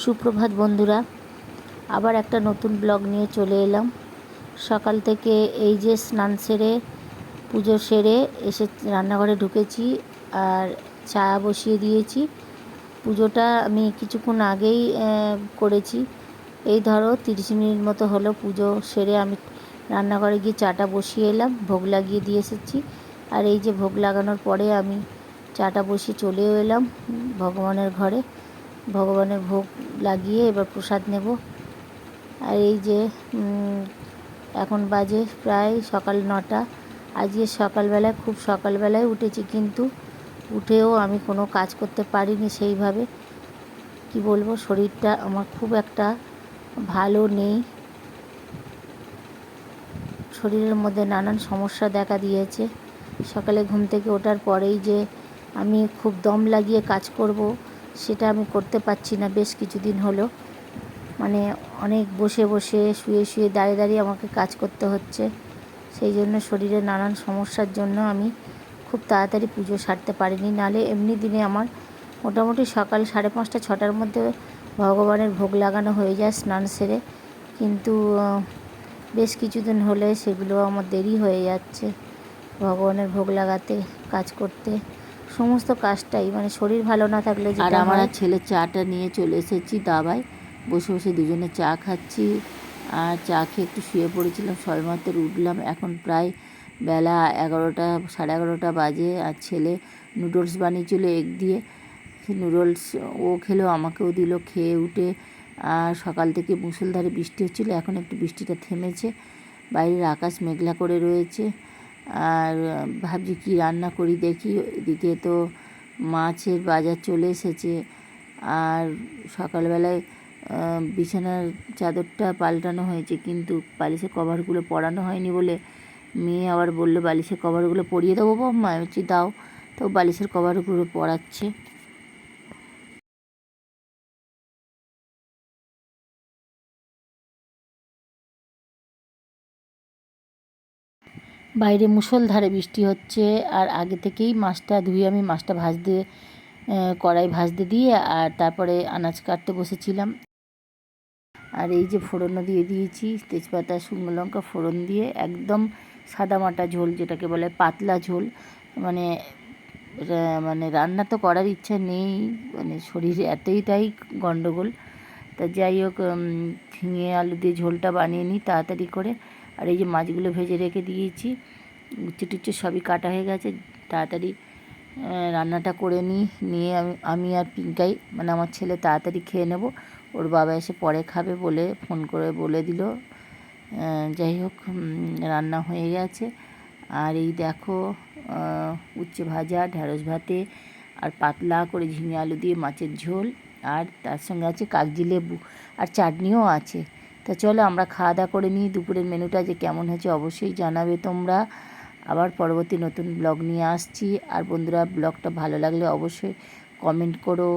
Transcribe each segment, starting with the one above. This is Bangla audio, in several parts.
সুপ্রভাত বন্ধুরা, আবার একটা নতুন ব্লগ নিয়ে চলে এলাম। সকাল থেকে এই যে স্নান সেরে, পুজো সেরে এসে রান্নাঘরে ঢুকেছি আর চা বসিয়ে দিয়েছি। পুজোটা আমি কিছুক্ষণ আগেই করেছি। এই ধরো তিরিশ মিনিট মতো হলো পুজো সেরে আমি রান্নাঘরে গিয়ে চাটা বসিয়ে এলাম, ভোগ লাগিয়ে দিয়ে এসেছি। আর এই যে ভোগ লাগানোর পরে আমি চাটা বসিয়ে চলেও এলাম ভগবানের ঘরে। ভগবানের ভোগ লাগিয়ে এবার প্রসাদ নেব। আর এই যে এখন বাজে প্রায় সকাল নটা। আজকে সকালবেলায়, খুব সকালবেলায় উঠেছি কিন্তু উঠেও আমি কোনো কাজ করতে পারিনি সেইভাবে। কি বলব, শরীরটা আমার খুব একটা ভালো নেই। শরীরের মধ্যে নানান সমস্যা দেখা দিয়েছে। সকালে ঘুম থেকে ওঠার পরেই যে আমি খুব দম লাগিয়ে কাজ করব সেটা আমি করতে পারছি না বেশ কিছুদিন হলো। মানে অনেক বসে বসে, শুয়ে শুয়ে দাঁড়িয়ে দাঁড়িয়ে আমাকে কাজ করতে হচ্ছে। সেই জন্য শরীরে নানান সমস্যার জন্য আমি খুব তাড়াতাড়ি পুজো সারতে পারিনি। নালে এমনি দিনে আমার মোটামুটি সকাল সাড়ে পাঁচটা, ছটার মধ্যে ভগবানের ভোগ লাগানো হয়ে যায় স্নান সেরে। কিন্তু বেশ কিছুদিন হলে সেগুলো আমার দেরি হয়ে যাচ্ছে। ভগবানের ভোগ লাগাতে, কাজ করতে। সমস্ত কাজটাই মানে শরীর ভালো না থাকলে আর আমার আর ছেলে চাটা নিয়ে চলে এসেছি দাবায়। বসে বসে দুজনে চা খাচ্ছি। আর চা খেয়ে একটু শুয়ে পড়েছিলাম সবেমাত্র উঠলাম। এখন প্রায় বেলা এগারোটা সাড়ে এগারোটা বাজে। আর ছেলে নুডলস বানিয়েছিল এগ দিয়ে। নুডলস ও খেলো আমাকেও দিল খেয়ে উঠে। আর সকাল থেকে মুষলধারে বৃষ্টি হচ্ছিল এখন একটু বৃষ্টিটা থেমেছে। বাইরের আকাশ মেঘলা করে রয়েছে। আর ভাবছি কি রান্না করি দেখি। এদিকে তো মাছের বাজার চলে এসেছে। আর সকালবেলায় বিছানার চাদরটা পাল্টানো হয়েছে, কিন্তু বালিশের কভারগুলো পরানো হয়নি বলে মেয়ে আবার বলল, বালিশের কভারগুলো পরিয়ে দেবো বম্মা আমি বলছি, দাও। তো বালিশের কভারগুলো পরাচ্ছে। বাইরে মুষলধারে বৃষ্টি হচ্ছে আর আগে থেকেই মাছটা ধুয়ে আমি মাছটা ভাজতে কড়াই ভাজতে দিয়ে আর তারপরে আনাজ কাটতে বসেছিলাম। আর এই যে ফোড়নও দিয়ে দিয়েছি, তেজপাতা, শুকনো লঙ্কা ফোড়ন দিয়ে একদম সাদামাটা ঝোল যেটাকে বলে পাতলা ঝোল। মানে মানে রান্না তো করার ইচ্ছা নেই মানে শরীরে এতইটাই গন্ডগোল। তা যাই হোক ঝিঙে আলু দিয়ে ঝোলটা বানিয়ে নিই তাড়াতাড়ি করে। আর এই যে মাছগুলো ভেজে রেখে দিয়েছি উচ্ছে টুচ্ছে সবই কাটা হয়ে গেছে, তাড়াতাড়ি রান্নাটা করে নিই, নিয়ে আমি আমি আর পিঙ্কাই মানে আমার ছেলে তাড়াতাড়ি খেয়ে নেব। ওর বাবা এসে পরে খাবে বলে ফোন করে বলে দিল। যাই হোক রান্না হয়ে গেছে। আর এই দেখো উচ্ছে ভাজা, ঢ্যাঁড়স ভাতে, আর পাতলা করে ঝিঙে আলু দিয়ে মাছের ঝোল, আর তার সঙ্গে আছে কাগজি লেবু, আর চাটনিও আছে। তা চলো আমরা খাওয়া দাওয়া করে নিই। দুপুরের মেনুটা যে কেমন হয়েছে অবশ্যই জানাবে তোমরা। আবার পরবর্তী নতুন ব্লগ নিয়ে আসছি। আর বন্ধুরা, ব্লগটা ভালো লাগলে অবশ্যই কমেন্ট করো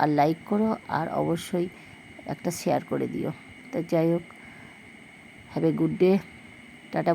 আর লাইক করো আর অবশ্যই একটা শেয়ার করে দিও। তা যাই হোক have a good day tata.